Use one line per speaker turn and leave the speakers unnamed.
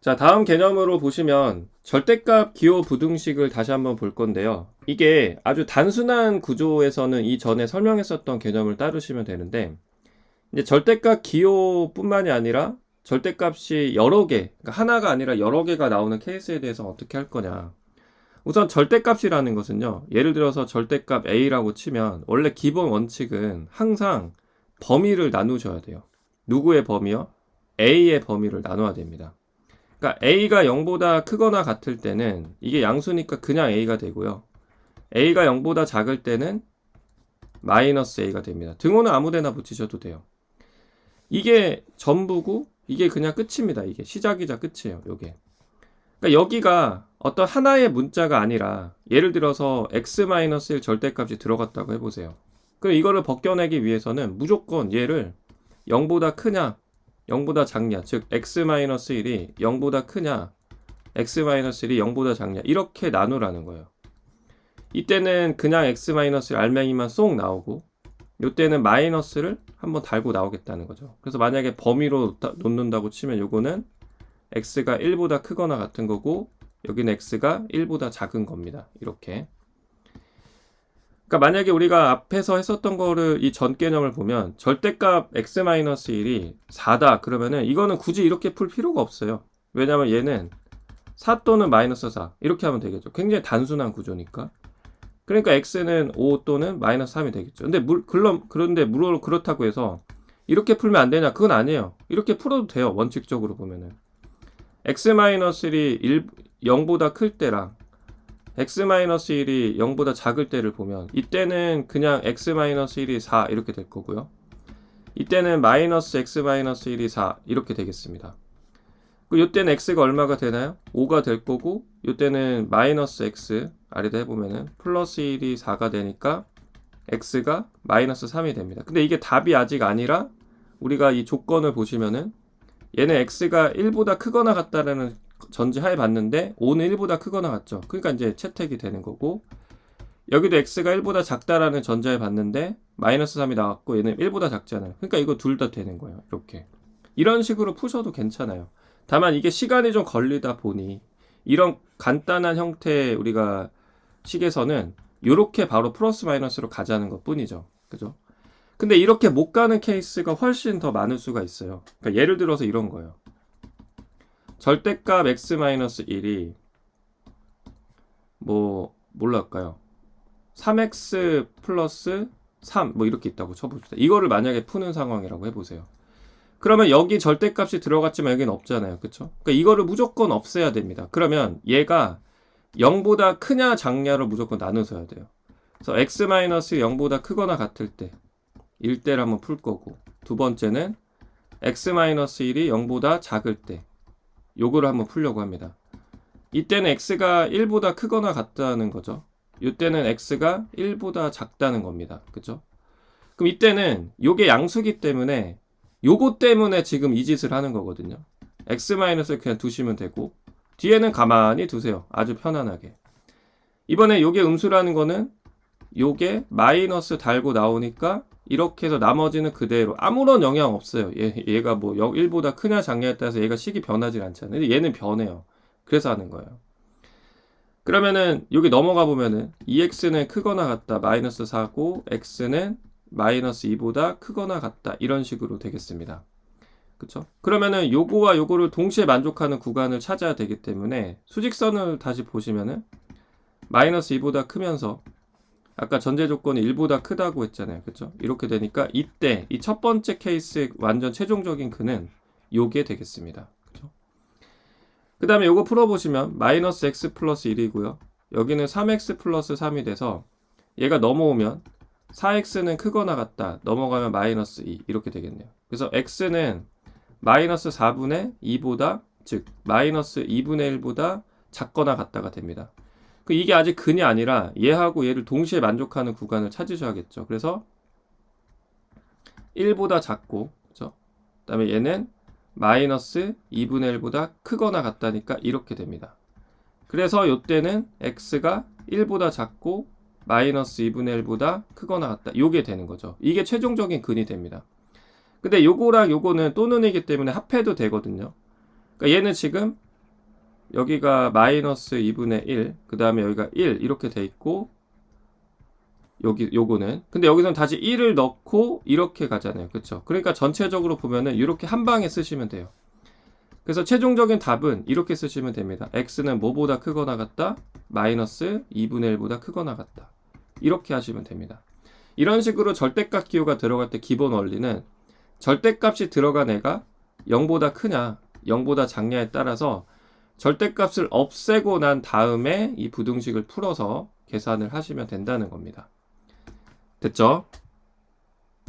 자, 다음 개념으로 보시면 절대값 기호 부등식을 다시 한번 볼 건데요. 이게 아주 단순한 구조에서는 이전에 설명했었던 개념을 따르시면 되는데 이제 절대값 기호뿐만이 아니라 절대값이 여러 개, 그러니까 하나가 아니라 여러 개가 나오는 케이스에 대해서 어떻게 할 거냐. 우선 절대값이라는 것은요. 예를 들어서 절대값 A라고 치면 원래 기본 원칙은 항상 범위를 나누셔야 돼요. 누구의 범위요? A의 범위를 나눠야 됩니다. 그러니까 A가 0보다 크거나 같을 때는 이게 양수니까 그냥 A가 되고요. A가 0보다 작을 때는 마이너스 A가 됩니다. 등호는 아무데나 붙이셔도 돼요. 이게 전부고 이게 그냥 끝입니다. 이게 시작이자 끝이에요. 요게. 그러니까 여기가 어떤 하나의 문자가 아니라 예를 들어서 x-1 절대값이 들어갔다고 해보세요. 그럼 이거를 벗겨내기 위해서는 무조건 얘를 0보다 크냐 0보다 작냐 즉 x-1이 0보다 크냐 x-1이 0보다 작냐 이렇게 나누라는 거예요. 이때는 그냥 x-를 알맹이만 쏙 나오고 이때는 마이너스를 한번 달고 나오겠다는 거죠. 그래서 만약에 범위로 놓는다고 치면 요거는 x가 1보다 크거나 같은 거고 여기는 x가 1보다 작은 겁니다. 이렇게. 그러니까 만약에 우리가 앞에서 했었던 거를 이 전 개념을 보면 절대값 x-1이 4다 그러면은 이거는 굳이 이렇게 풀 필요가 없어요. 왜냐면 얘는 4 또는 마이너스 4 이렇게 하면 되겠죠. 굉장히 단순한 구조니까. 그러니까 x는 5 또는 마이너스 3이 되겠죠. 근데 물, 그럼, 그런데 물론 그렇다고 해서 이렇게 풀면 안 되냐? 그건 아니에요. 이렇게 풀어도 돼요. 원칙적으로 보면은. x-1이 1, 0보다 클 때랑 x-1이 0보다 작을 때를 보면 이때는 그냥 x-1이 4 이렇게 될 거고요. 이때는 마이너스 x-1이 4 이렇게 되겠습니다. 이때는 x가 얼마가 되나요? 5가 될 거고 이때는 마이너스 x 아래다 해보면은 플러스 1이 4가 되니까 x가 마이너스 3이 됩니다. 근데 이게 답이 아직 아니라 우리가 이 조건을 보시면은 얘는 x가 1보다 크거나 같다라는 전제하에 봤는데 5는 1보다 크거나 같죠. 그러니까 이제 채택이 되는 거고 여기도 x가 1보다 작다라는 전제에 봤는데 마이너스 3이 나왔고 얘는 1보다 작잖아요. 그러니까 이거 둘 다 되는 거예요. 이렇게 이런 식으로 푸셔도 괜찮아요. 다만 이게 시간이 좀 걸리다 보니 이런 간단한 형태의 우리가 식에서는 이렇게 바로 플러스 마이너스로 가자는 것 뿐이죠. 그죠? 근데 이렇게 못 가는 케이스가 훨씬 더 많을 수가 있어요. 그러니까 예를 들어서 이런 거예요. 절대값 x-1이 뭐 할까요? 3x 플러스 3 뭐 이렇게 있다고 쳐봅시다. 이거를 만약에 푸는 상황이라고 해보세요. 그러면 여기 절대값이 들어갔지만 여기는 없잖아요. 그쵸? 그러니까 이거를 무조건 없애야 됩니다. 그러면 얘가 0보다 크냐 작냐를 무조건 나눠서야 돼요. 그래서 x-0보다 크거나 같을 때 1대를 한번 풀 거고 두 번째는 x-1이 0보다 작을 때 요거를 한번 풀려고 합니다. 이때는 x가 1보다 크거나 같다는 거죠. 이때는 x가 1보다 작다는 겁니다. 그죠? 그럼 이때는 요게 양수기 때문에 요거 때문에 지금 이 짓을 하는 거거든요. x-를 그냥 두시면 되고 뒤에는 가만히 두세요. 아주 편안하게. 이번에 요게 음수라는 거는 요게 마이너스 달고 나오니까 이렇게 해서 나머지는 그대로 아무런 영향 없어요. 얘, 얘가 뭐 1보다 크냐 작냐에 따라서 얘가 식이 변하지 않잖아요. 근데 얘는 변해요. 그래서 하는 거예요. 그러면은 여기 넘어가 보면은 2x는 크거나 같다 마이너스 4고 x는 마이너스 2보다 크거나 같다 이런 식으로 되겠습니다. 그쵸? 그러면은 요거와 요거를 동시에 만족하는 구간을 찾아야 되기 때문에 수직선을 다시 보시면은 마이너스 2보다 크면서 아까 전제 조건이 1보다 크다고 했잖아요. 그쵸? 이렇게 되니까 이때 이 첫 번째 케이스의 완전 최종적인 근은 요게 되겠습니다. 그쵸? 그 다음에 요거 풀어 보시면 마이너스 x 플러스 1이고요. 여기는 3x 플러스 3이 돼서 얘가 넘어오면 4x는 크거나 같다. 넘어가면 마이너스 2 이렇게 되겠네요. 그래서 x는 마이너스 4분의 2보다 즉 마이너스 2분의 1보다 작거나 같다가 됩니다. 그 이게 아직 근이 아니라 얘하고 얘를 동시에 만족하는 구간을 찾으셔야겠죠. 그래서 1보다 작고 그죠? 그 다음에 얘는 마이너스 2분의 1보다 크거나 같다니까 이렇게 됩니다. 그래서 이때는 x가 1보다 작고 마이너스 2분의 1보다 크거나 같다. 이게 되는 거죠. 이게 최종적인 근이 됩니다. 근데 요거랑 요거는 또는이기 때문에 합해도 되거든요. 그러니까 얘는 지금 여기가 마이너스 2분의 1, 그 다음에 여기가 1 이렇게 돼 있고 여기 요거는 근데 여기서는 다시 1을 넣고 이렇게 가잖아요. 그렇죠? 그러니까 전체적으로 보면은 이렇게 한 방에 쓰시면 돼요. 그래서 최종적인 답은 이렇게 쓰시면 됩니다. x는 뭐보다 크거나 같다? 마이너스 2분의 1보다 크거나 같다. 이렇게 하시면 됩니다. 이런 식으로 절대값 기호가 들어갈 때 기본 원리는 절대값이 들어간 애가 0보다 크냐, 0보다 작냐에 따라서 절대값을 없애고 난 다음에 이 부등식을 풀어서 계산을 하시면 된다는 겁니다. 됐죠?